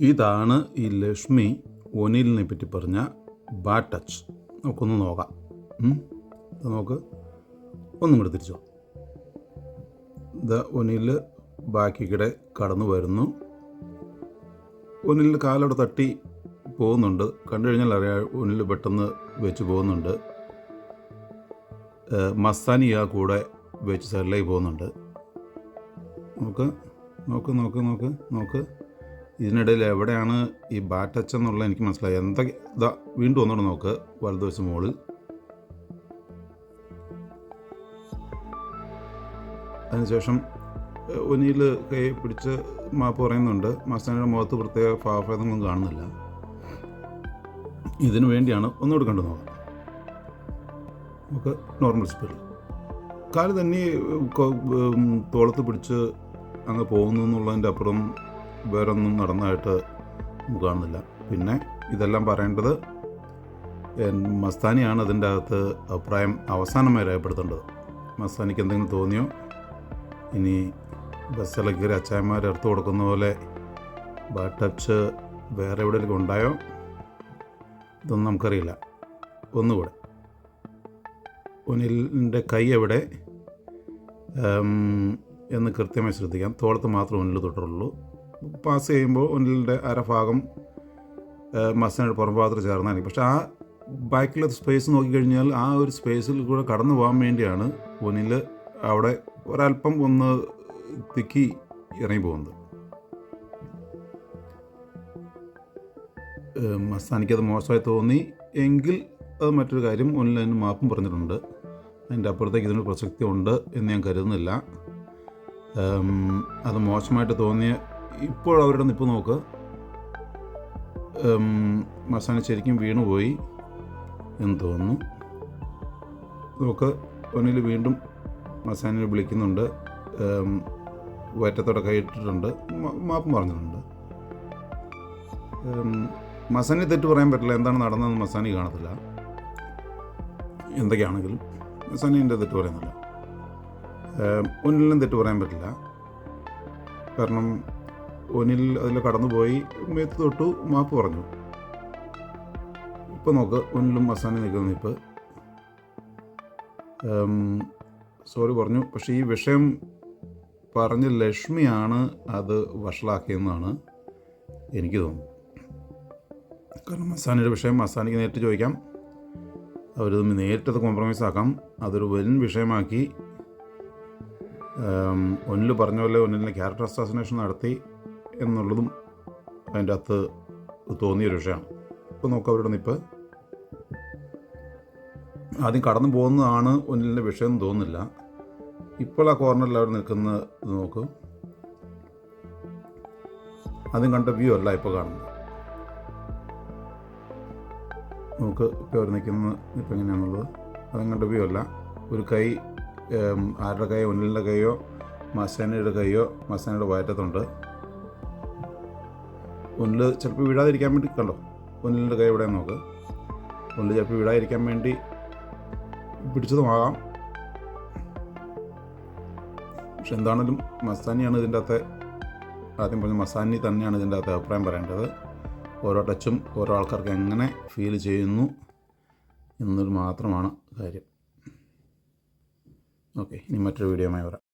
ഇതാണ് ഈ ലക്ഷ്മി ഒനിലിനെ പറ്റി പറഞ്ഞ ബാഡ് ടച്ച്. നമുക്കൊന്ന് നോക്കാം. നമുക്ക് ഒന്നും കൂടെ തിരിച്ചോ. ദ ഒനിൽ ബാക്കിക്കിടെ കടന്നു വരുന്നു. ഒനിലിന്റെ കാലോടെ തട്ടി പോകുന്നുണ്ട്. കണ്ടു കഴിഞ്ഞാൽ അറിയാം ഒനിൽ പെട്ടെന്ന് വെച്ച് പോകുന്നുണ്ട്. മസ്താനിയ കൂടെ വെച്ച് സൈഡിലേക്ക് പോകുന്നുണ്ട്. നോക്ക്. നോക്ക് നോക്ക് നോക്ക് നോക്ക്. ഇതിനിടയിൽ എവിടെയാണ് ഈ ബാറ്റച്ച് എന്നുള്ളത് എനിക്ക് മനസ്സിലായി. എന്തൊക്കെ ഇതാ വീണ്ടും ഒന്നുകൂടെ നോക്ക്. വലതുവശം മുകളിൽ. അതിനുശേഷം ഒനിയിൽ കൈ പിടിച്ച് മാപ്പ് പറയുന്നുണ്ട്. മസ്താനിയുടെ മുഖത്ത് പ്രത്യേക ഭാവഭേദങ്ങളൊന്നും കാണുന്നില്ല. ഇതിനു വേണ്ടിയാണ് ഒന്നുകൂടി കണ്ടു നോക്കാം. നമുക്ക് നോർമൽ സ്പീഡിൽ കാൽ തന്നെ തോളത്ത് പിടിച്ച് അങ്ങ് പോകുന്നു എന്നുള്ളതിന്റെ അപ്പുറം വേറൊന്നും നടന്നതായിട്ട് നമുക്ക് കാണുന്നില്ല. പിന്നെ ഇതെല്ലാം പറയേണ്ടത് മസ്താനിയാണ് അതിന്റെ അകത്ത് അഭിപ്രായം അവസാനമായി രേഖപ്പെടുത്തേണ്ടത്. മസ്താനിക്ക് എന്തെങ്കിലും തോന്നിയോ? ഇനി ബസ്സിലൊക്കെ കയറി അച്ചായന്മാർ എടുത്തു കൊടുക്കുന്ന പോലെ ബാഡ് ടച്ച് വേറെ എവിടെയെങ്കിലും ഉണ്ടായോ? ഇതൊന്നും നമുക്കറിയില്ല. ഒന്നുകൂടെ. ഒനിലിന്റെ കൈ എവിടെ? എന്ന് കൃത്യമായി ശ്രദ്ധിക്കാം. തോളത്ത് മാത്രം ഒനിൽ തൊട്ടുള്ളൂ പാസ് ചെയ്യുമ്പോൾ ഒനിലിന്റെ അരഭാഗം പുറം ഭാഗത്ത് ചേർന്നായിരിക്കും. പക്ഷേ ആ ബാക്കിലെ സ്പേസ് നോക്കിക്കഴിഞ്ഞാൽ ആ ഒരു സ്പേസിൽ കൂടെ കടന്നു പോകാൻ വേണ്ടിയാണ് ഒന്നിൽ അവിടെ ഒരല്പം ഒന്ന് തിക്കി ഇറങ്ങി പോകുന്നത്. മസ്താനിക്കത് മോശമായി തോന്നി എങ്കിൽ അത് മറ്റൊരു കാര്യം ഓൺലൈനിൽ മാപ്പും പറഞ്ഞിട്ടുണ്ട്. അതിന്റെ അപ്പുറത്തേക്ക് ഇതിനൊരു പ്രസക്തി ഉണ്ട് എന്ന് ഞാൻ കരുതുന്നില്ല. അത് മോശമായിട്ട് തോന്നിയ ഇപ്പോൾ അവരുടെ നിപ്പ് നോക്ക്. മസാന ശരിക്കും വീണുപോയി എന്ന് തോന്നുന്നു. നോക്ക് പൊന്നിൽ വീണ്ടും മസാനിൽ വിളിക്കുന്നുണ്ട്. വയറ്റത്തോടെ കൈയിട്ടിട്ടുണ്ട് മാപ്പ് പറഞ്ഞിട്ടുണ്ട്. മസാനി തെറ്റ് പറയാൻ പറ്റില്ല. എന്താണ് നടന്നതെന്ന് മസാനി കാണത്തില്ല. എന്തൊക്കെയാണെങ്കിലും മസാനി എന്റെ തെറ്റ് പറയുന്നില്ല. ഒന്നിലും തെറ്റ് പറയാൻ പറ്റില്ല. കാരണം ഒനിൽ അതിൽ കടന്നുപോയി മേത്ത് തൊട്ടു മാപ്പ് പറഞ്ഞു. ഇപ്പോൾ നോക്ക് ഒനിലും മസാനി നിൽക്കുന്ന ഇപ്പം സോറി പറഞ്ഞു പക്ഷേ ഈ വിഷയം പറഞ്ഞ് ലക്ഷ്മിയാണ് അത് വഷളാക്കിയെന്നാണ് എനിക്ക് തോന്നുന്നു കാരണം മസാനിയുടെ വിഷയം മസാനിക്ക് നേരിട്ട് ചോദിക്കാം. അവർ തമ്മിൽ നേരിട്ടത് കോംപ്രമൈസ് ആക്കാം. അതൊരു വൻ വിഷയമാക്കി. ഒന്നിൽ പറഞ്ഞ പോലെ ഒന്നിലെ ക്യാരക്ടർ അസാസിനേഷൻ നടത്തി. എന്നുള്ളതും അതിന്റെ അകത്ത് തോന്നിയൊരു വിഷയമാണ്. ഇപ്പോൾ നോക്കാം അവരുടെ നിപ്പ്. ആദ്യം കടന്നു പോകുന്നതാണ് ഒന്നിന്റെ വിഷയം തോന്നുന്നില്ല. ഇപ്പോൾ ആ കോർണറിൽ അവർ നിൽക്കുന്ന ഇത് നോക്ക്. ആദ്യം കണ്ട വ്യൂ അല്ല ഇപ്പോൾ കാണുന്നത്. നമുക്ക് ഇപ്പോൾ അവർ നിൽക്കുന്ന ഇപ്പം എങ്ങനെയാണുള്ളത്. അതും കണ്ട വ്യൂ അല്ല. ഒരു കൈ ആരുടെ കൈ ഒന്നിലിന്റെ കൈയോ മസാനയുടെ കൈയോ മസാനയുടെ വയറ്റത്തുണ്ട്. ഒന്നിൽ ചിലപ്പോൾ വീഴാതിരിക്കാൻ വേണ്ടി കണ്ടോ? പൊന്നിലിന്റെ കൈ എവിടെയാണ് നോക്ക്. പൊന്നിൽ ചിലപ്പോൾ വീഴാതിരിക്കാൻ വേണ്ടി പിടിച്ചതുമാകാം. പക്ഷെ എന്താണെങ്കിലും മസാനിയാണ് ഇതിന്റെ അകത്തെ ആദ്യം പറഞ്ഞ മസാനി തന്നെയാണ് ഇതിന്റെ അകത്തെ അഭിപ്രായം പറയേണ്ടത്. ഓരോ ടച്ചും ഓരോ ആൾക്കാർക്ക് എങ്ങനെ ഫീൽ ചെയ്യുന്നു എന്നൊരു മാത്രമാണ് കാര്യം. ഓക്കെ ഇനി മറ്റൊരു വീഡിയോയുമായി വരാം.